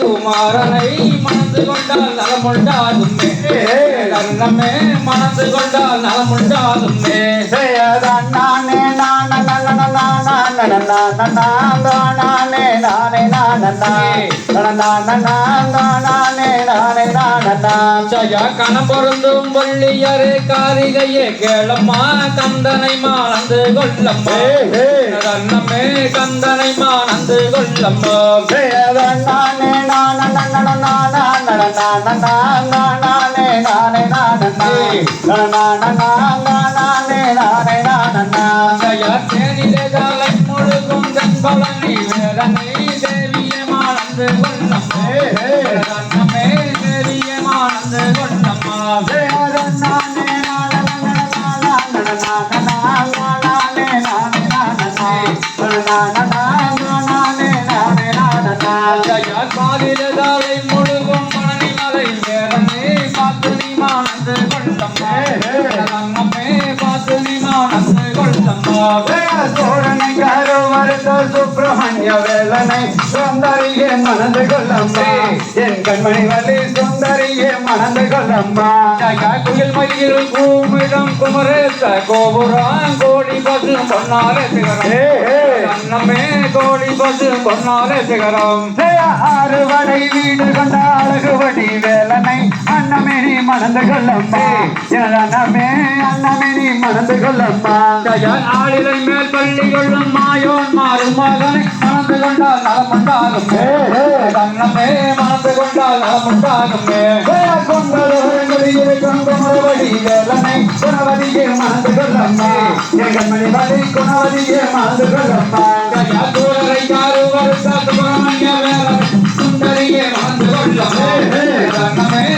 குமாரனை மனது கொண்டால் நலமுண்டாதும் மனது கொண்டால் நலமுண்டாதும் நானே நானே நானே நானே நானே நானே ஜய கண பொருந்தும் வள்ளியரே காரிகையே கேளம்மா கந்தனை மானந்து கொள்ளம்மா நன்னமே கந்தனை மானந்து கொள்ளம்மா ஜெயதான் நானே நானே நானே நானே நானே நானே நானே தேவி தேவியமா அன்பு கொள்ளப்பா கொள்ளம்மா சுப்பிரமணிய வேலனை சுந்தரியே மணந்து கொள்ளம்மா என் கண்மணி வலி சுந்தரியே மணந்து கொள்ளம்மா குயில் மயில் கூமிடம் குமரேச கோபுரம் கோடி பசு பொன்னாலே சிகரம் அன்னமே கோடி பசு பொன்னாலே சிகரம் அறுவடை வீடு மணந்து கொள்ளம்மா. என் அன்னமே அன்னமேனி மணந்து கொள்ளம்மா ஆளிலை மேல் பள்ளி கொள்ளும் மாயோன் மாறும் மகனை மணந்து கொண்டால் நலமுண்டாகும் அன்னமே மணந்து கொண்டால் கொண்டலி வேலனை குணவதியே மணந்து கொள்ளம்மா. என் கண்மணி வலி குணவதியே மணந்து கொள்ளம்மா. ஜயதூரரை யாரு வருத்த சுப்பிரமணிய வேலன் சுந்தரியே மணந்து கொள்ளமே அன்னமே சுந்தரியை